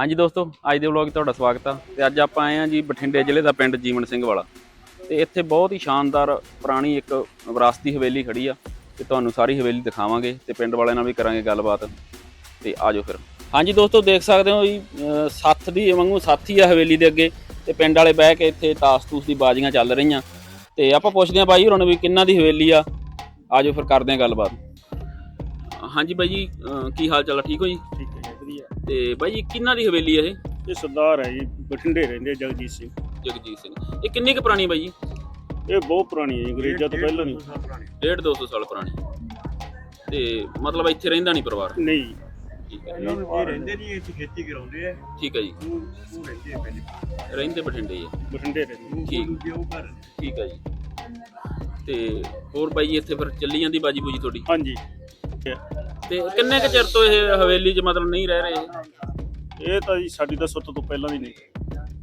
ਹਾਂਜੀ ਦੋਸਤੋ, ਅੱਜ ਦੇ ਵਲੌਗ ਤੁਹਾਡਾ ਸਵਾਗਤ ਆ ਤੇ ਅੱਜ ਆਪਾਂ ਆਏ ਆ ਜੀ ਬਠਿੰਡੇ ਜ਼ਿਲ੍ਹੇ ਦਾ ਪਿੰਡ ਜੀਵਨ ਸਿੰਘ ਵਾਲਾ ਤੇ ਇੱਥੇ ਬਹੁਤ ਹੀ ਸ਼ਾਨਦਾਰ ਪੁਰਾਣੀ ਇੱਕ ਵਿਰਾਸਤੀ ਹਵੇਲੀ ਖੜੀ ਆ ਤੇ ਤੁਹਾਨੂੰ ਸਾਰੀ ਹਵੇਲੀ ਦਿਖਾਵਾਂਗੇ ਤੇ ਪਿੰਡ ਵਾਲਿਆਂ ਨਾਲ ਵੀ ਕਰਾਂਗੇ ਗੱਲਬਾਤ ਤੇ ਆਜੋ ਫਿਰ। ਹਾਂਜੀ ਦੋਸਤੋ, ਦੇਖ ਸਕਦੇ ਹੋ ਜੀ, ਅਹ, ਸੱਥ ਦੀ ਵਾਂਗੂ ਸਾਥੀ ਆ ਹਵੇਲੀ ਦੇ ਅੱਗੇ ਤੇ ਪਿੰਡ ਵਾਲੇ ਬਹਿ ਕੇ ਇੱਥੇ ਤਾਸ ਤੂਸ ਦੀ ਬਾਜ਼ੀਆਂ ਚੱਲ ਰਹੀਆਂ ਤੇ ਆਪਾਂ ਪੁੱਛਦੇ ਆ ਬਾਈ ਹੋਰਾਂ ਨੂੰ ਵੀ ਕਿੰਨਾ ਦੀ ਹਵੇਲੀ ਆ। ਆਜੋ ਫਿਰ ਕਰਦੇ ਆ ਗੱਲਬਾਤ। ਹਾਂਜੀ ਬਾਈ ਜੀ ਕੀ ਹਾਲ ਚਾਲ ਆ? ਠੀਕ ਹੋ ਜੀ? ਠੀਕ ਤੇ ਬਾਈ ਜੀ ਕਿੰਨਾ ਦੀ ਹਵੇਲੀ ਆ ਇਹ? ਇਹ ਸਰਦਾਰ ਹੈ ਜੀ ਬਠਿੰਡੇ ਰਹਿੰਦੇ ਜਗਜੀਤ ਸਿੰਘ। ਜਗਜੀਤ ਸਿੰਘ। ਇਹ ਕਿੰਨੀ ਕੁ ਪੁਰਾਣੀ ਬਾਈ ਜੀ? ਇਹ ਬਹੁਤ ਪੁਰਾਣੀ ਹੈ ਜੀ, ਅੰਗਰੇਜ਼ਾਂ ਤੋਂ ਪਹਿਲਾਂ ਨਹੀਂ। ਡੇਢ 200 ਸਾਲ ਪੁਰਾਣੀ। ਤੇ ਮਤਲਬ ਇੱਥੇ ਰਹਿੰਦਾ ਨਹੀਂ ਪਰਿਵਾਰ? ਨਹੀਂ ਠੀਕ ਹੈ। ਇਹ ਰਹਿੰਦੇ ਨਹੀਂ ਇੱਥੇ ਖੇਤੀ ਕਰਾਉਂਦੇ ਆ। ਠੀਕ ਹੈ ਜੀ। ਉਹ ਰਹਿੰਦੇ ਆ ਪਹਿਲੇ। ਰਹਿੰਦੇ ਬਠਿੰਡੇ ਹੀ ਆ। ਬਠਿੰਡੇ ਰਹਿੰਦੇ ਠੀਕ। ਦੂਜੇ ਉਹ ਘਰ। ਠੀਕ ਹੈ ਜੀ। ਤੇ ਹੋਰ ਬਾਈ ਜੀ ਇੱਥੇ ਫਿਰ ਚੱਲੀ ਜਾਂਦੀ ਬਾਜੀ ਬੂਜੀ ਤੁਹਾਡੀ? ਹਾਂਜੀ। ਤੇ ਕਿੰਨੇ ਕੁ ਚਿਰ ਤੋਂ ਇਹ ਹਵੇਲੀ 'ਚ ਮਤਲਬ ਨਹੀਂ ਰਹਿ ਰਹੇ? ਇਹ ਤਾਂ ਜੀ ਸਾਡੀ ਤਾਂ ਸੁੱਤ ਤੋਂ ਪਹਿਲਾਂ ਦੀ ਨਹੀਂ।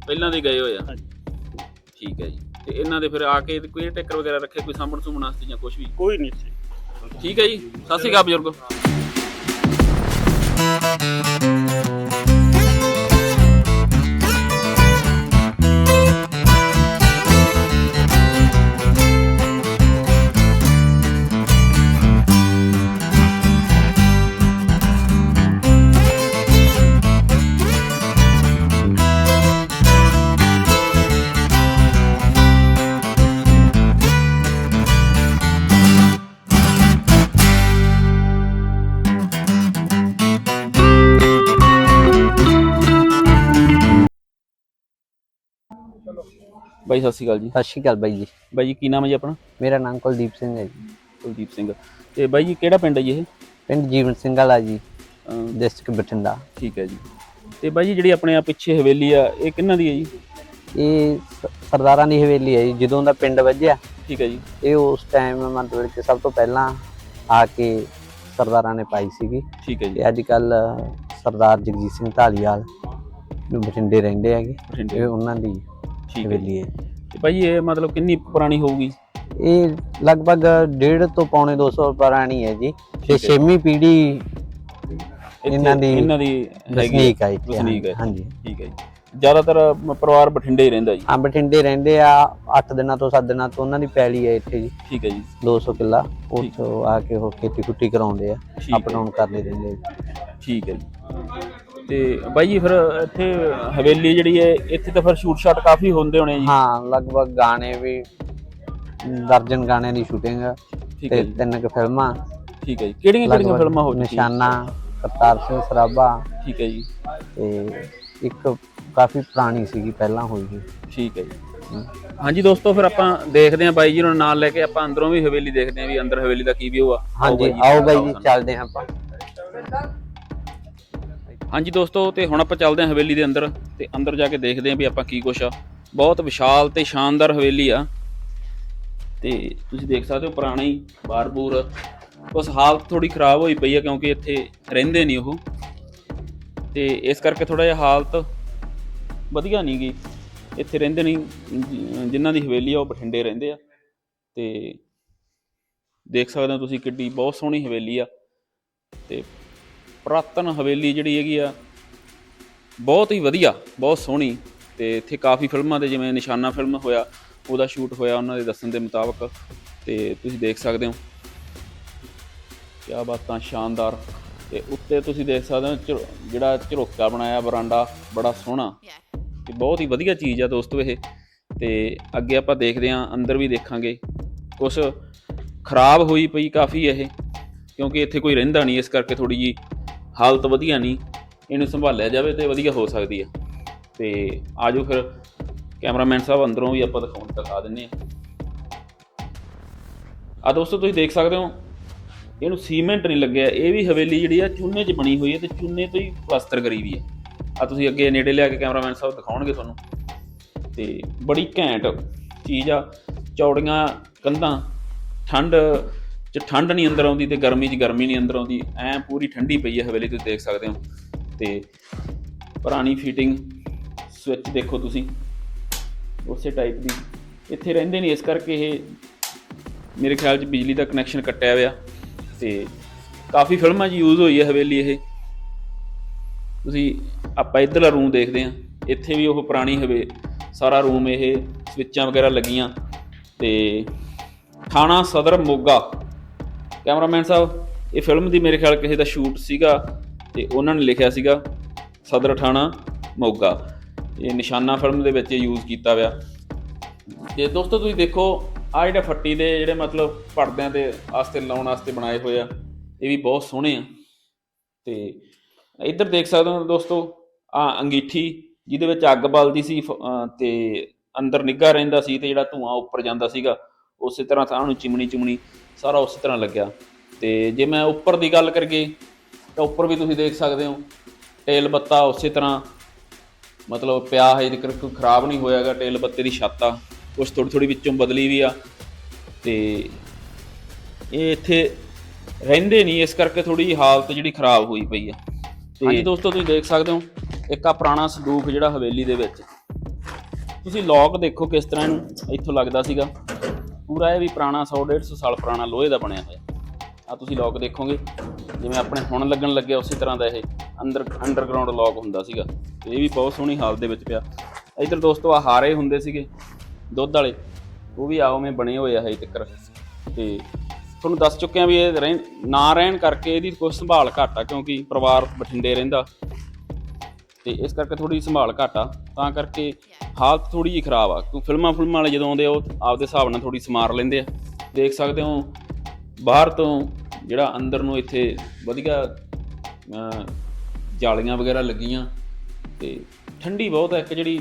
ਪਹਿਲਾਂ ਦੇ ਗਏ ਹੋਏ ਆ? ਹਾਂਜੀ। ਠੀਕ ਹੈ ਜੀ। ਤੇ ਇਹਨਾਂ ਦੇ ਫਿਰ ਆ ਕੇ ਕੋਈ ਟੇਕਰ ਵਗੈਰਾ ਰੱਖੇ ਕੋਈ ਸਾਂਭਣ ਸੁਭਣ ਵਾਸਤੇ ਜਾਂ ਕੁਝ ਵੀ? ਕੋਈ ਨਹੀਂ ਇੱਥੇ। ਠੀਕ ਹੈ ਜੀ। ਸਤਿ ਸ਼੍ਰੀ ਅਕਾਲ ਬਜ਼ੁਰਗੋ। ਬਾਈ ਸਤਿ ਸ਼੍ਰੀ ਅਕਾਲ ਜੀ। ਸਤਿ ਸ਼੍ਰੀ ਅਕਾਲ ਬਾਈ ਜੀ। ਬਾਈ ਜੀ ਕੀ ਨਾਮ ਹੈ ਜੀ ਆਪਣਾ? ਮੇਰਾ ਨਾਮ ਕੁਲਦੀਪ ਸਿੰਘ ਹੈ ਜੀ। ਕੁਲਦੀਪ ਸਿੰਘ। ਤੇ ਬਾਈ ਜੀ ਕਿਹੜਾ ਪਿੰਡ ਹੈ ਜੀ ਇਹ? ਪਿੰਡ ਜੀਵਨ ਸਿੰਘ ਵਾਲਾ ਜੀ ਡਿਸਟ੍ਰਿਕਟ ਬਠਿੰਡਾ। ਠੀਕ ਹੈ ਜੀ। ਤੇ ਬਾਈ ਜੀ ਜਿਹੜੀ ਆਪਣੇ ਆ ਪਿੱਛੇ ਹਵੇਲੀ ਆ ਇਹ ਕਿੰਨਾ ਦੀ ਹੈ ਜੀ? ਇਹ ਸਰਦਾਰਾਂ ਦੀ ਹਵੇਲੀ ਹੈ ਜੀ ਜਦੋਂ ਦਾ ਪਿੰਡ ਵੱਜਿਆ। ਠੀਕ ਹੈ ਜੀ। ਇਹ ਉਸ ਟਾਈਮ ਮਤਲਬ ਕਿ ਸਭ ਤੋਂ ਪਹਿਲਾਂ ਆ ਕੇ ਸਰਦਾਰਾਂ ਨੇ ਪਾਈ ਸੀਗੀ। ਠੀਕ ਹੈ ਜੀ। ਤੇ ਅੱਜ ਕੱਲ ਸਰਦਾਰ ਜਗਜੀਤ ਸਿੰਘ ਢਾਲੀਵਾਲ ਨੂੰ ਬਠਿੰਡੇ ਰਹਿੰਦੇ ਹੈਗੇ। ਇਹ ਉਹਨਾਂ ਦੀ ਠੀਕ ਹੈ ਜੀ। ਹਵੇਲੀ ਹੈ। ਤੇ ਬਾਈ ਇਹ ਮਤਲਬ ਕਿੰਨੀ ਪੁਰਾਣੀ ਹੋਊਗੀ? ਇਹ ਲਗਭਗ ਡੇਢ ਤੋਂ ਪੌਣੇ 200 ਪੁਰਾਣੀ ਹੈ ਜੀ। ਤੇ। ਛੇਵੀਂ ਇੱਥੇ ਇਹਨਾਂ ਦੀ ਇਹਨਾਂ ਦੀ ਵਸਨੀਕ ਹੈ ਹੈ। ਹਾਂਜੀ। ਠੀਕ ਹੈ ਜੀ। ਜ਼ਿਆਦਾਤਰ ਪਰਿਵਾਰ ਬਠਿੰਡੇ ਹੀ ਰਹਿੰਦਾ ਜੀ। ਹਾਂ ਬਠਿੰਡੇ ਰਹਿੰਦੇ ਆ। 8 ਦਿਨਾਂ ਤੋਂ 7 ਦਿਨਾਂ ਤੋਂ ਉਹਨਾਂ ਦੀ ਪੈਲੀ ਹੈ ਇੱਥੇ ਜੀ। ਠੀਕ ਹੈ ਜੀ। 200 ਕਿੱਲਾ। ਉੱਥੋਂ ਆ ਕੇ ਉਹ ਖੇਤੀ ਖੁੱਟੀ ਕਰਾਉਂਦੇ ਆ। ਠੀਕ ਹੈ। ਅਪ ਡਾਊਨ ਕਰਦੇ ਰਹਿੰਦੇ। ਠੀਕ ਹੈ ਜੀ। ਤੇ ਬਾਈ ਜੀ ਫਿਰ ਇੱਥੇ ਹਵੇਲੀ ਜਿਹੜੀ ਹੈ ਇੱਥੇ ਤਾਂ ਫਿਰ ਸ਼ੂਟ ਸ਼ਾਟ ਕਾਫੀ ਹੁੰਦੇ ਹੋਣੇ ਜੀ। ਹਾਂ ਲਗਭਗ ਗਾਣੇ ਵੀ ਦਰਜਨ ਗਾਣਿਆਂ ਦੀ ਸ਼ੂਟਿੰਗ ਠੀਕ ਹੈ ਤੇ ਤਿੰਨ ਕੁ ਫਿਲਮਾਂ। ਠੀਕ ਹੈ ਜੀ। ਕਿਹੜੀਆਂ ਕਿਹੜੀਆਂ ਫਿਲਮਾਂ ਹੋ ਨਿਸ਼ਾਨਾ ਕਰਤਾਰ ਸਿੰਘ ਸਰਾਭਾ ਠੀਕ ਹੈ ਜੀ। ਤੇ ਇੱਕ ਕਾਫੀ ਪੁਰਾਣੀ ਸੀਗੀ ਪਹਿਲਾਂ ਹੋਈ ਸੀ। ਠੀਕ ਹੈ ਜੀ। ਹਾਂਜੀ ਦੋਸਤੋ ਫਿਰ ਆਪਾਂ ਦੇਖਦੇ ਹਾਂ ਬਾਈ ਜੀ ਨੂੰ ਨਾਲ ਲੈ ਕੇ ਆਪਾਂ ਅੰਦਰੋਂ ਵੀ ਹਵੇਲੀ ਦੇਖਦੇ ਹਾਂ ਵੀ ਅੰਦਰ ਹਵੇਲੀ ਦਾ ਕੀ ਵਿਊ ਆ। ਹਾਂਜੀ ਆਓ ਬਾਈ ਜੀ ਚੱਲਦੇ ਹਾਂ ਆਪਾਂ। ਹਾਂਜੀ ਦੋਸਤੋ, ਤੇ ਹੁਣ ਆਪਾਂ ਚੱਲਦੇ ਹਾਂ ਹਵੇਲੀ ਦੇ ਅੰਦਰ ਤੇ ਅੰਦਰ ਜਾ ਕੇ ਦੇਖਦੇ ਹਾਂ ਵੀ ਆਪਾਂ ਕੀ ਕੁਛ ਆ। ਬਹੁਤ ਵਿਸ਼ਾਲ ਤੇ ਸ਼ਾਨਦਾਰ ਹਵੇਲੀ ਆ। ਤੇ ਤੁਸੀਂ ਦੇਖ ਸਕਦੇ ਹੋ ਪੁਰਾਣੀ ਬਾਰ-ਬੂਰ। ਬਸ ਹਾਲਤ ਥੋੜੀ ਖਰਾਬ ਹੋਈ ਪਈ ਆ ਕਿਉਂਕਿ ਇੱਥੇ ਰਹਿੰਦੇ ਨਹੀਂ ਉਹ। ਤੇ ਇਸ ਕਰਕੇ ਥੋੜਾ ਜਿਹਾ ਹਾਲਤ ਵਧੀਆ ਨਹੀਂ ਗਈ ਇੱਥੇ ਰਹਿੰਦੇ ਨਹੀਂ, ਜਿ- ਜਿਨ੍ਹਾਂ ਦੀ ਹਵੇਲੀ ਆ ਉਹ ਬਠਿੰਡੇ ਰਹਿੰਦੇ ਆ। ਤੇ ਦੇਖ ਸਕਦੇ ਹੋ ਤੁਸੀਂ ਕਿੱਡੀ ਬਹੁਤ ਸੋਹਣੀ ਹਵੇਲੀ ਆ। ਤੇ ਪੁਰਾਤਨ ਹਵੇਲੀ ਜਿਹੜੀ ਹੈਗੀ ਆ, ਬਹੁਤ ਹੀ ਵਧੀਆ, ਬਹੁਤ ਸੋਹਣੀ ਤੇ ਇੱਥੇ ਕਾਫੀ ਫਿਲਮਾਂ ਦੇ ਜਿਵੇਂ ਨਿਸ਼ਾਨਾ ਫਿਲਮ ਹੋਇਆ, ਉਹਦਾ ਸ਼ੂਟ ਹੋਇਆ ਉਹਨਾਂ ਦੇ ਦੱਸਣ ਦੇ ਮੁਤਾਬਕ ਤੇ ਤੁਸੀਂ ਦੇਖ ਸਕਦੇ ਹੋ। ਕਿਆ ਬਾਤਾਂ ਸ਼ਾਨਦਾਰ ਤੇ ਉੱਤੇ ਤੁਸੀਂ ਦੇਖ ਸਕਦੇ ਹੋ ਝਰੋ- ਜਿਹੜਾ ਝਰੋਕਾ ਬਣਾਇਆ ਬਰਾਂਡਾ, ਬੜਾ ਸੋਹਣਾ ਤੇ ਬਹੁਤ ਹੀ ਵਧੀਆ ਚੀਜ਼ ਆ ਦੋਸਤੋ ਇਹ ਤੇ ਅੱਗੇ ਆਪਾਂ ਦੇਖਦੇ ਹਾਂ, ਅੰਦਰ ਵੀ ਦੇਖਾਂਗੇ। ਕੁਝ ਖਰਾਬ ਹੋਈ ਪਈ ਕਾਫੀ ਇਹ, ਕਿਉਂਕਿ ਇੱਥੇ ਕੋਈ ਰਹਿੰਦਾ ਨਹੀਂ ਇਸ ਕਰਕੇ ਥੋੜੀ ਜੀ ਹਾਲਤ ਵਧੀਆ ਨਹੀਂ, ਇਹਨੂੰ ਸੰਭਾਲਿਆ ਜਾਵੇ ਤੇ ਵਧੀਆ ਹੋ ਸਕਦੀ ਹੈ ਤੇ ਆਜੋ ਫਿਰ ਕੈਮਰਾਮੈਨ ਸਾਹਿਬ ਅੰਦਰੋਂ ਵੀ ਆਪਾਂ ਦਿਖਾਉਣ ਦਿਖਾ ਦਿੰਨੇ ਆ। ਆ ਦੋਸਤੋ, ਤੁਸੀਂ ਦੇਖ ਸਕਦੇ ਹੋ, ਇਹਨੂੰ ਸੀਮੈਂਟ ਨਹੀਂ ਲੱਗਿਆ, ਇਹ ਵੀ ਹਵੇਲੀ ਜਿਹੜੀ ਆ ਚੂਨੇ 'ਚ ਬਣੀ ਹੋਈ ਹੈ ਤੇ ਚੂਨੇ ਤੋਂ ਹੀ ਪਲਾਸਟਰ ਕਰੀ ਵੀ ਹੈ ਆ ਤੁਸੀਂ ਅੱਗੇ ਨੇੜੇ ਲਿਆ ਕੇ ਕੈਮਰਾਮੈਨ ਸਾਹਿਬ ਦਿਖਾਉਣਗੇ ਤੁਹਾਨੂੰ। ਤੇ ਬੜੀ ਘੈਂਟ ਚੀਜ਼ ਆ, ਚੌੜੀਆਂ ਕੰਧਾਂ, ਠੰਡ ਚ ਠੰਡ ਨਹੀਂ ਅੰਦਰ ਆਉਂਦੀ ਤੇ ਗਰਮੀ ਚ ਗਰਮੀ ਨਹੀਂ ਅੰਦਰ ਆਉਂਦੀ, ਐ ਪੂਰੀ ਠੰਡੀ ਪਈ ਹੈ ਹਵੇਲੀ, ਤੁਸੀਂ ਦੇਖ ਸਕਦੇ ਹੋ। ਤੇ ਪੁਰਾਣੀ ਫਿਟਿੰਗ ਸਵਿਚ ਦੇਖੋ ਤੁਸੀਂ, ਉਸੇ ਟਾਈਪ ਦੀ। ਇੱਥੇ ਰਹਿੰਦੇ ਨਹੀਂ, ਇਸ ਕਰਕੇ ਇਹ ਮੇਰੇ ਖਿਆਲ 'ਚ ਬਿਜਲੀ ਦਾ ਕਨੈਕਸ਼ਨ ਕੱਟਿਆ ਹੋਇਆ। ਤੇ ਕਾਫੀ ਫਿਲਮਾਂ 'ਚ ਯੂਜ਼ ਹੋਈ ਹੈ ਹਵੇਲੀ ਇਹ। ਤੁਸੀਂ, ਆਪਾਂ ਇੱਧਰਲਾ ਰੂਮ ਦੇਖਦੇ ਹਾਂ। ਇੱਥੇ ਵੀ ਉਹ ਪੁਰਾਣੀ ਹਵੇ, ਸਾਰਾ ਰੂਮ ਇਹ ਸਵਿੱਚਾਂ ਵਗੈਰਾ ਲੱਗੀਆਂ। ਤੇ ਥਾਣਾ ਸਦਰ ਮੋਗਾ। ਕੈਮਰਾਮੈਨ ਸਾਹਿਬ, ਇਹ ਫਿਲਮ ਦੀ ਮੇਰੇ ਖਿਆਲ ਕਿਸੇ ਦਾ ਸ਼ੂਟ ਸੀਗਾ ਤੇ ਉਹਨਾਂ ਨੇ ਲਿਖਿਆ ਸੀਗਾ, ਸਦਰ ਥਾਣਾ, ਮੋਗਾ। ਇਹ ਨਿਸ਼ਾਨਾ ਫਿਲਮ ਦੇ ਵਿੱਚ ਯੂਜ਼ ਕੀਤਾ ਹੋਇਆ। ਤੇ ਦੋਸਤੋ, ਤੁਸੀਂ ਦੇਖੋ ਆ ਜਿਹੜੇ ਫੱਟੀ ਦੇ ਜਿਹੜੇ ਮਤਲਬ ਪਰਦਿਆਂ ਦੇ ਵਾਸਤੇ ਲਾਉਣ ਵਾਸਤੇ ਬਣਾਏ ਹੋਏ ਆ, ਇਹ ਵੀ ਬਹੁਤ ਸੋਹਣੇ ਆ। ਤੇ ਇੱਧਰ ਦੇਖ ਸਕਦੇ ਹੋ ਦੋਸਤੋ ਆ ਅੰਗੀਠੀ, ਜਿਹਦੇ ਵਿੱਚ ਅੱਗ ਬਲਦੀ ਸੀ, ਫ- ਅਹ ਤੇ ਅੰਦਰ ਨਿੱਘਾ ਰਹਿੰਦਾ ਸੀ ਤੇ ਜਿਹੜਾ ਧੂਆਂ ਉੱਪਰ ਜਾਂਦਾ ਸੀਗਾ, ਉਸੇ ਤਰ੍ਹਾਂ ਤਾਂ ਨੂੰ ਚਿਮਣੀ ਚਿਮਣੀ ਸਾਰਾ ਉਸੇ ਤਰ੍ਹਾਂ ਲੱਗਿਆ। ਤੇ ਜੇ ਮੈਂ ਉੱਪਰ ਦੀ ਗੱਲ ਕਰੀਏ ਤਾਂ ਉੱਪਰ ਵੀ ਤੁਸੀਂ ਦੇਖ ਸਕਦੇ ਹੋ ਟੇਲ ਬੱਤਾ ਉਸੇ ਤਰ੍ਹਾਂ ਮਤਲਬ ਪਿਆ ਹੈ ਜਿਕਰ ਕੋਈ ਖਰਾਬ ਨਹੀਂ ਹੋਇਆਗਾ ਟੇਲ ਬੱਤੇ ਦੀ ਛੱਤ ਆ ਕੁਛ ਥੋੜੀ ਥੋੜੀ ਵਿੱਚੋਂ ਬਦਲੀ ਵੀ ਆ। ਤੇ ਇਹ ਇੱਥੇ ਰਹਿੰਦੇ ਨਹੀਂ ਇਸ ਕਰਕੇ ਥੋੜੀ ਹਾਲਤ ਜਿਹੜੀ ਖਰਾਬ ਹੋਈ ਪਈ ਆ। ਹਾਂਜੀ। ਦੋਸਤੋ ਤੁਸੀਂ ਦੇਖ ਸਕਦੇ ਹੋ ਇੱਕ ਆ ਪੁਰਾਣਾ ਸੰਦੂਕ ਜਿਹੜਾ ਹਵੇਲੀ ਦੇ ਵਿੱਚ। ਤੁਸੀਂ ਲੋਕ ਦੇਖੋ ਕਿਸ ਤਰ੍ਹਾਂ ਇਹਨੂੰ ਇੱਥੋਂ ਲੱਗਦਾ ਸੀਗਾ। ਪੂਰਾ ਇਹ ਵੀ ਪੁਰਾਣਾ 100 150 ਸਾਲ ਪੁਰਾਣਾ ਲੋਹੇ ਦਾ ਬਣਿਆ ਹੋਇਆ। ਆ ਤੁਸੀਂ ਲੋਕ ਦੇਖੋਗੇ, ਜਿਵੇਂ ਆਪਣੇ ਹੁਣ ਲੱਗਣ ਲੱਗਿਆ ਉਸੇ ਤਰ੍ਹਾਂ ਦਾ ਇਹ ਅੰਦਰ ਅੰਡਰਗਰਾਉਂਡ ਲੋਕ ਹੁੰਦਾ ਸੀਗਾ। ਤੇ ਇਹ ਵੀ ਬਹੁਤ ਸੋਹਣੀ ਹਾਲਤ ਦੇ ਵਿੱਚ ਪਿਆ। ਇੱਧਰ ਦੋਸਤੋ ਆ ਹਾਰੇ ਹੁੰਦੇ ਸੀਗੇ, ਦੁੱਧ ਵਾਲੇ। ਉਹ ਵੀ ਆਉਵੇਂ ਬਣੇ ਹੋਏ ਆ ਹਜੇ ਤੱਕ। ਤੇ ਤੁਹਾਨੂੰ ਦੱਸ ਚੁੱਕਿਆ ਵੀ ਇਹ ਰਹਿਣ, ਨਾ ਰਹਿਣ ਕਰਕੇ ਇਹਦੀ ਕੋਈ ਸੰਭਾਲ ਘੱਟ ਆ, ਕਿਉਂਕਿ ਪਰਿਵਾਰ ਬਠਿੰਡੇ ਰਹਿੰਦਾ। ਤੇ ਇਸ ਕਰਕੇ ਥੋੜੀ ਸੰਭਾਲ ਘੱਟ ਆ। ਤਾਂ ਕਰਕੇ ਹਾਲਤ ਥੋੜੀ ਜਿਹੀ ਖਰਾਬ ਆ। ਕਿਉਂ ਫਿਲਮਾਂ ਫਿਲਮਾਂ ਵਾਲੇ ਜਦੋਂ ਆਉਂਦੇ ਆ, ਉਹ ਆਪਦੇ ਹਿਸਾਬ ਨਾਲ ਥੋੜੀ ਸਮਾਰ ਲੈਂਦੇ ਆ। ਦੇਖ ਸਕਦੇ ਹੋ, ਬਾਹਰ ਤੋਂ ਜਿਹੜਾ ਅੰਦਰ ਨੂੰ ਇੱਥੇ ਵਧੀਆ ਜਾਲੀਆਂ ਵਗੈਰਾ ਲੱਗੀਆਂ ਤੇ ਠੰਡੀ ਬਹੁਤ ਹੈ ਇੱਕ ਜਿਹੜੀ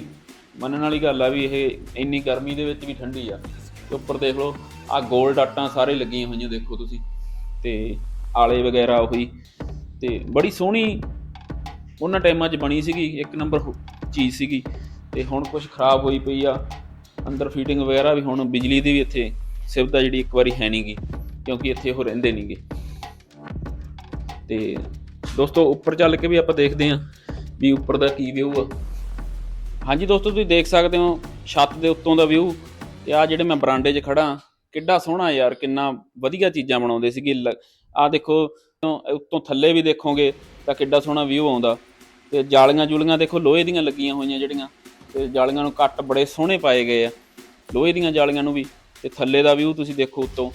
ਮੰਨਣ ਵਾਲੀ ਗੱਲ ਆ ਵੀ ਇਹ ਇੰਨੀ ਗਰਮੀ ਦੇ ਵਿੱਚ ਵੀ ਠੰਡੀ ਆ। ਤੇ ਉੱਪਰ ਦੇਖ ਲਓ ਆ ਗੋਲ ਡਾਟਾਂ ਸਾਰੇ ਲੱਗੀਆਂ ਹੋਈਆਂ ਦੇਖੋ ਤੁਸੀਂ। ਤੇ ਆਲੇ ਵਗੈਰਾ ਉਹੀ। ਤੇ ਬੜੀ ਸੋਹਣੀ ਉਹਨਾਂ ਟਾਈਮਾਂ 'ਚ ਬਣੀ ਸੀਗੀ। ਇੱਕ ਨੰਬਰ ਚੀਜ਼ ਸੀਗੀ। ਤੇ ਹੁਣ ਕੁਝ ਖਰਾਬ ਹੋਈ ਪਈ ਆ। ਅੰਦਰ ਫੀਟਿੰਗ ਵਗੈਰਾ ਵੀ ਹੁਣ ਬਿਜਲੀ ਦੀ ਵੀ ਇੱਥੇ ਸੁਵਿਧਾ ਜਿਹੜੀ ਇੱਕ ਵਾਰੀ ਹੈ ਨਹੀਂਗੀ ਕਿਉਂਕਿ ਇੱਥੇ ਉਹ ਰਹਿੰਦੇ ਨਹੀਂਗੇ ਤੇ ਦੋਸਤੋ, ਉੱਪਰ ਚੱਲ ਕੇ ਵੀ ਆਪਾਂ ਦੇਖਦੇ ਹਾਂ ਵੀ ਉੱਪਰ ਦਾ ਕੀ ਵਿਊ ਆ। ਹਾਂਜੀ ਦੋਸਤੋ, ਤੁਸੀਂ ਦੇਖ ਸਕਦੇ ਹੋ ਛੱਤ ਦੇ ਉੱਤੋਂ ਦਾ ਵਿਊ ਤੇ ਆ ਜਿਹੜੇ ਮੈਂ ਬਰਾਂਡੇ 'ਚ ਖੜਾ ਕਿੱਡਾ ਸੋਹਣਾ ਯਾਰ, ਕਿੰਨਾ ਵਧੀਆ ਚੀਜ਼ਾਂ ਬਣਾਉਂਦੇ ਸੀਗੇ। ਆ ਦੇਖੋ, ਉੱਤੋਂ ਉੱਤੋਂ ਥੱਲੇ ਵੀ ਦੇਖੋਗੇ ਤਾਂ ਕਿੱਡਾ ਸੋਹਣਾ ਵਿਊ ਆਉਂਦਾ। ਤੇ ਜਾਲੀਆਂ ਜੁਲੀਆਂ ਦੇਖੋ, ਲੋਹੇ ਦੀਆਂ ਲੱਗੀਆਂ ਹੋਈਆਂ ਜਿਹੜੀਆਂ। ਤੇ ਜਾਲੀਆਂ ਨੂੰ ਕੱਟ ਬੜੇ ਸੋਹਣੇ ਪਾਏ ਗਏ ਆ। ਲੋਹੇ ਦੀਆਂ ਜਾਲੀਆਂ ਨੂੰ ਵੀ ਤੇ ਥੱਲੇ ਦਾ ਵਿਊ ਤੁਸੀਂ ਦੇਖੋ ਉੱਤੋਂ।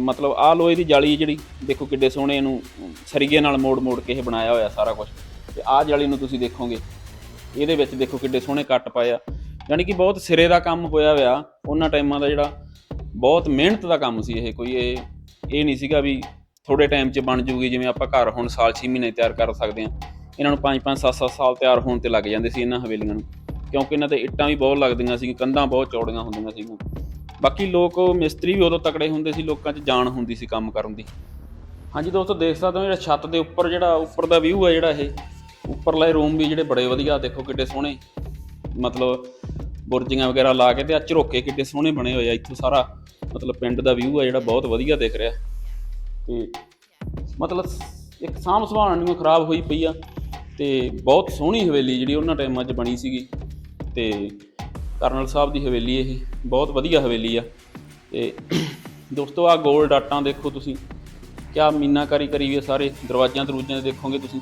ਮਤਲਬ ਆਹ ਲੋਹੇ ਦੀ ਜਾਲੀ ਜਿਹੜੀ ਦੇਖੋ ਕਿੱਡੇ ਸੋਹਣੇ ਇਹਨੂੰ ਸਰੀਏ ਨਾਲ ਮੋੜ ਮੋੜ ਕੇ ਇਹ ਬਣਾਇਆ ਹੋਇਆ ਸਾਰਾ ਕੁਝ ਤੇ ਆਹ ਜਾਲੀ ਨੂੰ ਤੁਸੀਂ ਦੇਖੋਗੇ, ਇਹਦੇ ਵਿੱਚ ਦੇਖੋ ਕਿੱਡੇ ਸੋਹਣੇ ਕੱਟ ਪਾਏ ਆ। ਯਾਨੀ ਕਿ ਬਹੁਤ ਸਿਰੇ ਦਾ ਕੰਮ ਹੋਇਆ ਹੋਇਆ, ਉਹਨਾਂ ਟਾਈਮਾਂ ਦਾ ਜਿਹੜਾ ਬਹੁਤ ਮਿਹਨਤ ਦਾ ਕੰਮ ਸੀ ਇਹ। ਕੋਈ ਇਹ ਇਹ ਨਹੀਂ ਸੀਗਾ ਵੀ ਥੋੜੇ ਟਾਈਮ 'ਚ ਬਣ ਜੂਗੀ, ਜਿਵੇਂ ਆਪਾਂ ਘਰ ਹੁਣ ਸਾਲ 6 ਮਹੀਨੇ ਤਿਆਰ ਕਰ ਸਕਦੇ ਹਾਂ। ਇਹਨਾਂ ਨੂੰ 5-5 7-7 ਸਾਲ ਤਿਆਰ ਹੋਣ ਤੇ ਲੱਗ ਜਾਂਦੇ ਸੀ ਇਹਨਾਂ ਹਵੇਲੀਆਂ ਨੂੰ। ਕਿਉਂਕਿ ਇਹਨਾਂ ਤੇ ਇੱਟਾਂ ਵੀ ਬਹੁਤ ਲੱਗਦੀਆਂ ਸੀ, ਕੰਧਾਂ ਬਹੁਤ ਚੌੜੀਆਂ ਹੁੰਦੀਆਂ ਸੀਗੀਆਂ ਬਾਕੀ ਲੋਕ ਮਿਸਤਰੀ ਵੀ ਉਦੋਂ ਤਕੜੇ ਹੁੰਦੇ ਸੀ, ਲੋਕਾਂ 'ਚ ਜਾਣ ਹੁੰਦੀ ਸੀ ਕੰਮ ਕਰਨ ਦੀ। ਹਾਂਜੀ ਦੋਸਤੋ, ਦੇਖ ਸਕਦੇ ਹੋ ਜਿਹੜਾ ਛੱਤ ਦੇ ਉੱਪਰ ਜਿਹੜਾ, ਉੱਪਰ ਦਾ ਵਿਊ ਹੈ ਜਿਹੜਾ ਇਹ। ਉੱਪਰਲੇ ਰੂਮ ਵੀ ਜਿਹੜੇ ਬੜੇ ਵਧੀਆ, ਦੇਖੋ ਕਿੱਡੇ ਸੋਹਣੇ। ਮਤਲਬ ਬੁਰਜੀਆਂ ਵਗੈਰਾ ਲਾ ਕੇ ਤੇ ਆ ਝਰੋਕੇ ਕਿੱਡੇ ਸੋਹਣੇ ਬਣੇ ਹੋਏ ਆ, ਇੱਥੋਂ ਸਾਰਾ ਮਤਲਬ ਪਿੰਡ ਦਾ ਵਿਊ ਆ ਜਿਹੜਾ ਬਹੁਤ ਵਧੀਆ ਦਿਖ ਰਿਹਾ। ਤੇ ਮਤਲਬ ਇੱਕ ਸਾਂਭ ਸੰਭਾਲ ਨਹੀਂ ਖਰਾਬ ਹੋਈ ਪਈ ਆ ਤੇ ਬਹੁਤ ਸੋਹਣੀ ਹਵੇਲੀ ਜਿਹੜੀ ਉਹਨਾਂ ਟਾਈਮਾਂ 'ਚ ਬਣੀ ਸੀਗੀ। ਤੇ ਕਰਨਲ ਸਾਹਿਬ ਦੀ ਹਵੇਲੀ ਇਹ ਬਹੁਤ ਵਧੀਆ ਹਵੇਲੀ ਆ। ਤੇ ਦੋਸਤੋ ਆ ਗੋਲ ਡਾਟਾਂ ਦੇਖੋ ਤੁਸੀਂ। ਕਿਆ ਮੀਨਾਕਾਰੀ ਕਰੀ ਵੀ ਆ ਸਾਰੇ ਦਰਵਾਜ਼ਿਆਂ ਦਰੂਜਿਆਂ ਦੇ ਦੇਖੋਗੇ ਤੁਸੀਂ।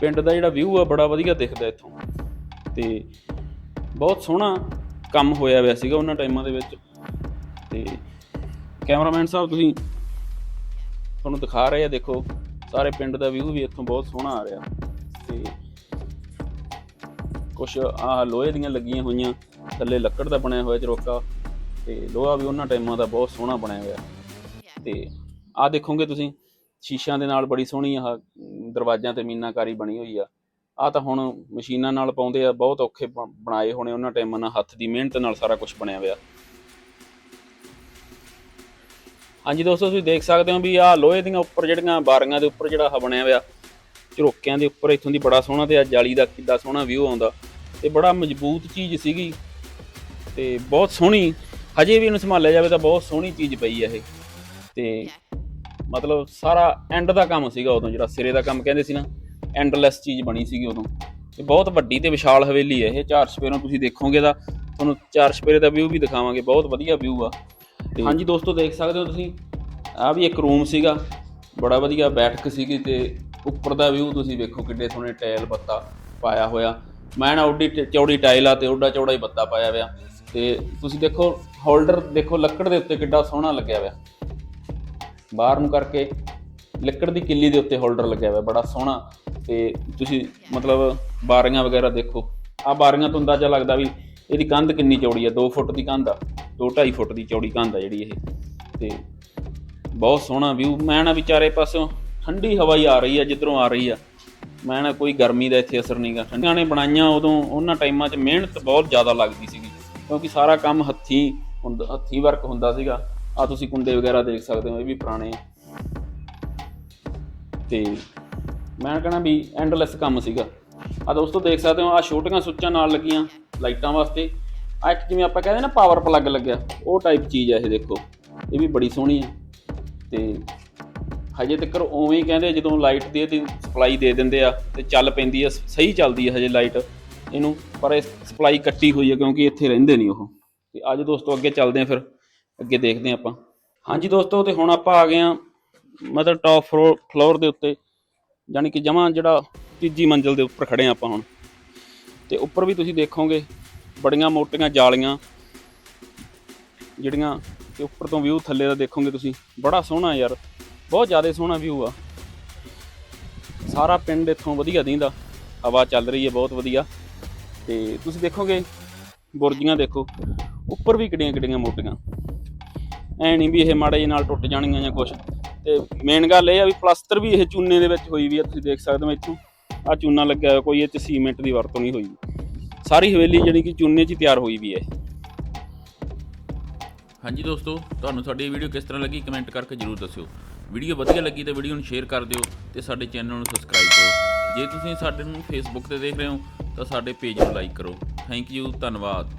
ਪਿੰਡ ਦਾ ਜਿਹੜਾ ਵਿਊ ਆ, ਬੜਾ ਵਧੀਆ ਦਿਖਦਾ ਇੱਥੋਂ। ਤੇ ਬਹੁਤ ਸੋਹਣਾ ਕੰਮ ਹੋਇਆ ਹੋਇਆ ਸੀਗਾ ਉਹਨਾਂ ਟਾਈਮਾਂ ਦੇ ਵਿੱਚ। ਤੇ ਕੈਮਰਾਮੈਨ ਸਾਹਿਬ, ਤੁਸੀਂ ਤੁਹਾਨੂੰ ਦਿਖਾ ਰਹੇ ਆ, ਦੇਖੋ। ਸਾਰੇ ਪਿੰਡ ਦਾ ਵਿਊ ਵੀ ਇੱਥੋਂ ਬਹੁਤ ਸੋਹਣਾ ਆ ਰਿਹਾ। ਤੇ ਕੁਛ ਆਹ ਲੋਹੇ ਦੀਆਂ ਲੱਗੀਆਂ ਹੋਈਆਂ, ਥੱਲੇ ਲੱਕੜ ਦਾ ਬਣਿਆ ਹੋਇਆ ਚਰੋਕਾ ਤੇ ਲੋਹਾ ਵੀ ਉਹਨਾਂ ਟਾਈਮਾਂ ਦਾ ਬਹੁਤ ਸੋਹਣਾ ਬਣਿਆ ਹੋਇਆ। ਤੇ ਆਹ ਦੇਖੋਗੇ ਤੁਸੀਂ, ਸ਼ੀਸ਼ਿਆਂ ਦੇ ਨਾਲ ਬੜੀ ਸੋਹਣੀ ਆਹ ਦਰਵਾਜ਼ਿਆਂ ਤੇ ਮੀਨਾਕਾਰੀ ਬਣੀ ਹੋਈ ਆ। ਆ ਤਾਂ ਹੁਣ ਮਸ਼ੀਨਾਂ ਨਾਲ ਪਾਉਂਦੇ ਆ, ਬਹੁਤ ਔਖੇ ਬ- ਬਣਾਏ ਹੋਣੇ ਉਹਨਾਂ ਟਾਈਮਾਂ ਨਾਲ, ਹੱਥ ਦੀ ਮਿਹਨਤ ਨਾਲ ਸਾਰਾ ਕੁਝ ਬਣਿਆ ਹੋਇਆ। ਹਾਂਜੀ ਦੋਸਤੋ, ਤੁਸੀਂ ਦੇਖ ਸਕਦੇ ਹੋ ਵੀ ਆ ਲੋਹੇ ਦੀਆਂ ਉੱਪਰ ਜਿਹੜੀਆਂ ਬਾਰੀਆਂ ਦੇ ਉੱਪਰ ਜਿਹੜਾ ਆਹ ਬਣਿਆ ਹੋਇਆ ਝਰੋਕਿਆਂ ਦੇ ਉੱਪਰ ਇੱਥੋਂ ਦੀ ਬੜਾ ਸੋਹਣਾ ਤੇ ਆ ਜਾਲੀ ਦਾ ਕਿੱਦਾਂ ਸੋਹਣਾ ਵਿਊ ਆਉਂਦਾ। ਤੇ ਬੜਾ ਮਜ਼ਬੂਤ ਚੀਜ਼ ਸੀਗੀ ਤੇ ਬਹੁਤ ਸੋਹਣੀ ਹਜੇ ਵੀ ਇਹਨੂੰ ਸੰਭਾਲਿਆ ਜਾਵੇ ਤਾਂ ਬਹੁਤ ਸੋਹਣੀ ਚੀਜ਼ ਪਈ ਆ ਇਹ। ਤੇ ਮਤਲਬ ਸਾਰਾ ਐਂਡ ਦਾ ਕੰਮ ਸੀਗਾ ਉਦੋਂ ਜਿਹੜਾ ਸਿਰੇ ਦਾ ਕੰਮ ਕਹਿੰਦੇ ਸੀ ਨਾ ਐਂਡਲੈਸ ਚੀਜ਼ ਬਣੀ ਸੀਗੀ ਉਦੋਂ। ਤੇ ਬਹੁਤ ਵੱਡੀ ਤੇ ਵਿਸ਼ਾਲ ਹਵੇਲੀ ਹੈ ਇਹ ਚਾਰ ਸਪੇਰੋਂ ਤੁਸੀਂ ਦੇਖੋਗੇ ਤਾਂ ਤੁਹਾਨੂੰ ਚਾਰ ਸਪੇਰੇ ਦਾ ਵਿਊ ਵੀ ਦਿਖਾਵਾਂਗੇ ਬਹੁਤ ਵਧੀਆ ਵਿਊ ਆ। ਹਾਂਜੀ ਦੋਸਤੋ ਦੇਖ ਸਕਦੇ ਹੋ ਤੁਸੀਂ ਆ ਵੀ ਇੱਕ ਰੂਮ ਸੀਗਾ ਬੜਾ ਵਧੀਆ ਬੈਠਕ ਸੀਗੀ ਤੇ ਉੱਪਰ ਦਾ ਵਿਊ ਤੁਸੀਂ ਵੇਖੋ ਕਿੱਡੇ ਸੋਹਣੇ ਟਾਇਲ ਬੱਤਾ ਪਾਇਆ ਹੋਇਆ। ਮੈਂ ਨਾ ਓਡੀ ਟ- ਚੌੜੀ ਟਾਇਲ ਆ ਤੇ ਉੱਡਾ ਚੌੜਾ ਹੀ ਬੱਤਾ ਪਾਇਆ ਹੋਇਆ। ਤੇ ਤੁਸੀਂ ਦੇਖੋ, ਹੋਲਡਰ ਦੇਖੋ, ਲੱਕੜ ਦੇ ਉੱਤੇ ਕਿੱਡਾ ਸੋਹਣਾ ਲੱਗਿਆ ਹੋਇਆ। ਬਾਹਰ ਨੂੰ ਕਰਕੇ ਲੱਕੜ ਦੀ ਕਿੱਲੀ ਦੇ ਉੱਤੇ ਹੋਲਡਰ ਲੱਗਿਆ ਹੋਇਆ, ਬੜਾ ਸੋਹਣਾ। ਤੇ ਤੁਸੀਂ ਮਤਲਬ ਬਾਰੀਆਂ ਵਗੈਰਾ ਦੇਖੋ। ਆ ਬਾਰੀਆਂ ਤੋਂ ਅੰਦਾਜ਼ਾ ਲੱਗਦਾ ਵੀ ਇਹਦੀ ਕੰਧ ਕਿੰਨੀ ਚੌੜੀ ਆ 2 ਫੁੱਟ ਦੀ ਕੰਧ ਆ 2.5 ਫੁੱਟ ਦੀ ਚੌੜੀ ਕੰਧ ਆ ਜਿਹੜੀ ਇਹ। ਤੇ ਬਹੁਤ ਸੋਹਣਾ ਵਿਊ। ਮੈਂ ਨਾ ਵਿਚਾਰੇ ਪਾਸੋਂ ਠੰਡੀ ਹਵਾ ਹੀ ਆ ਰਹੀ ਆ, ਜਿੱਧਰੋਂ ਆ ਰਹੀ ਆ। ਮੈਂ ਨਾ ਕੋਈ ਗਰਮੀ ਦਾ ਇੱਥੇ ਅਸਰ ਨਹੀਂਗਾ ਠੰਡੀਆਂ ਨੇ ਬਣਾਈਆਂ ਉਦੋਂ ਉਹਨਾਂ ਟਾਈਮਾਂ 'ਚ ਮਿਹਨਤ ਬਹੁਤ ਜ਼ਿਆਦਾ ਲੱਗਦੀ ਸੀਗੀ, ਕਿਉਂਕਿ ਸਾਰਾ ਕੰਮ ਹੱਥੀਂ ਹੁੰਦਾ ਹੱਥੀਂ ਵਰਕ ਹੁੰਦਾ ਸੀਗਾ। ਆ ਤੁਸੀਂ ਕੁੰਡੇ ਵਗੈਰਾ ਦੇਖ ਸਕਦੇ ਹੋ, ਇਹ ਵੀ ਪੁਰਾਣੇ ਤੇ ਮੈਂ ਕਹਣਾ ਵੀ ਐਂਡਲੈਸ ਕੰਮ ਸੀਗਾ। ਆ ਦੋਸਤੋ ਦੇਖ ਸਕਦੇ ਹੋ ਆ ਛੋਟੀਆਂ ਸੁੱਚਾਂ ਨਾਲ ਲੱਗੀਆਂ ਲਾਈਟਾਂ ਵਾਸਤੇ। ਆ ਇੱਕ ਜਿਵੇਂ ਆਪਾਂ ਕਹਿੰਦੇ ਨਾ ਪਾਵਰ ਪਲੱਗ ਲੱਗਿਆ, ਉਹ ਟਾਈਪ ਚੀਜ਼ ਹੈ ਇਹ ਦੇਖੋ। ਇਹ ਵੀ ਬੜੀ ਸੋਹਣੀ ਹੈ ਤੇ ਹਜੇ ਤੱਕ ਉਵੇਂ ਹੀ ਕਹਿੰਦੇ ਜਦੋਂ ਲਾਈਟ ਦੀ ਇਹਦੀ ਸਪਲਾਈ ਦੇ ਦਿੰਦੇ ਆ ਤੇ ਚੱਲ ਪੈਂਦੀ ਆ, ਸਹੀ ਚੱਲਦੀ ਹੈ ਹਜੇ ਲਾਈਟ ਇਹਨੂੰ, ਪਰ ਇਹ ਸਪਲਾਈ ਕੱਟੀ ਹੋਈ ਹੈ ਕਿਉਂਕਿ ਇੱਥੇ ਰਹਿੰਦੇ ਨਹੀਂ ਉਹ। ਤੇ ਅੱਜ ਦੋਸਤੋ ਅੱਗੇ ਚੱਲਦੇ ਆ ਫਿਰ, ਅੱਗੇ ਦੇਖਦੇ ਆ ਆਪਾਂ। ਹਾਂਜੀ ਦੋਸਤੋ, ਤੇ ਹੁਣ ਆਪਾਂ ਆ ਗਏ ਆ ਮਤਲਬ ਟਾਪ ਫਲੋਰ ਦੇ ਉੱਤੇ ਯਾਨੀ ਕਿ ਜਮਾਂ ਜਿਹੜਾ ਤੀਜੀ ਮੰਜ਼ਲ ਦੇ ਉੱਪਰ ਖੜੇ ਆ ਆਪਾਂ ਹੁਣ। ਤੇ ਉੱਪਰ ਵੀ ਤੁਸੀਂ ਦੇਖੋਗੇ, ਬੜੀਆਂ ਮੋਟੀਆਂ ਜਾਲੀਆਂ, ਜਿਹੜੀਆਂ ਤੇ ਉੱਪਰ ਤੋਂ ਵਿਊ ਥੱਲੇ ਦਾ ਦੇਖੋਗੇ ਤੁਸੀਂ, ਬੜਾ ਸੋਹਣਾ ਯਾਰ। ਬਹੁਤ ਜ਼ਿਆਦਾ ਸੋਹਣਾ ਵਿਊ ਆ। ਸਾਰਾ ਪਿੰਡ ਇੱਥੋਂ ਵਧੀਆ ਦਿੰਦਾ। ਹਵਾ ਚੱਲ ਰਹੀ ਹੈ, ਬਹੁਤ ਵਧੀਆ। ਤੇ ਤੁਸੀਂ ਦੇਖੋਗੇ ਬੁਰਜੀਆਂ ਦੇਖੋ, ਉੱਪਰ ਵੀ ਕਿੱਡੀਆਂ ਕਿੱਡੀਆਂ ਮੋਟੀਆਂ। ਐ ਨਹੀਂ ਵੀ ਇਹ ਮਾੜੇ ਜਿਹੇ ਨਾਲ ਟੁੱਟ ਜਾਣਗੀਆਂ ਜਾਂ ਕੁਝ ਤੇ ਮੇਨ ਗੱਲ ਇਹ ਆ ਵੀ ਪਲਸਤਰ ਵੀ ਇਹ ਚੂਨੇ ਦੇ ਵਿੱਚ ਹੋਈ ਵੀ ਆ, ਤੁਸੀਂ ਦੇਖ ਸਕਦੇ ਹੋ ਇੱਥੋਂ। ਆ ਚੂਨਾ ਲੱਗਿਆ ਹੋਇਆ, ਕੋਈ ਇਹ ਚ ਸੀਮੈਂਟ ਦੀ ਵਰਤੋਂ ਨਹੀਂ ਹੋਈ। ਸਾਰੀ ਹਵੇਲੀ ਜਿਹੜੀ ਕਿ ਚੂਨੇ 'ਚ ਹੀ ਤਿਆਰ ਹੋਈ ਵੀ ਹੈ ਹਾਂਜੀ ਦੋਸਤੋ, ਤੁਹਾਨੂੰ ਸਾਡੀ ਵੀਡੀਓ ਕਿਸ ਤਰ੍ਹਾਂ ਲੱਗੀ ਕਮੈਂਟ ਕਰਕੇ ਜਰੂਰ ਦੱਸਿਓ। ਵੀਡੀਓ ਵਧੀਆ ਲੱਗੀ ਤਾਂ ਵੀਡੀਓ ਨੂੰ ਸ਼ੇਅਰ ਕਰ ਦਿਓ ਤੇ ਸਾਡੇ ਚੈਨਲ ਨੂੰ ਸਬਸਕ੍ਰਾਈਬ ਕਰੋ। ਜੇ ਤੁਸੀਂ ਸਾਡੇ ਨੂੰ ਫੇਸਬੁੱਕ ਤੇ ਦੇਖ ਰਹੇ ਹੋ ਤਾਂ ਸਾਡੇ ਪੇਜ ਨੂੰ ਲਾਈਕ ਕਰੋ। ਥੈਂਕ ਯੂ ਧੰਨਵਾਦ।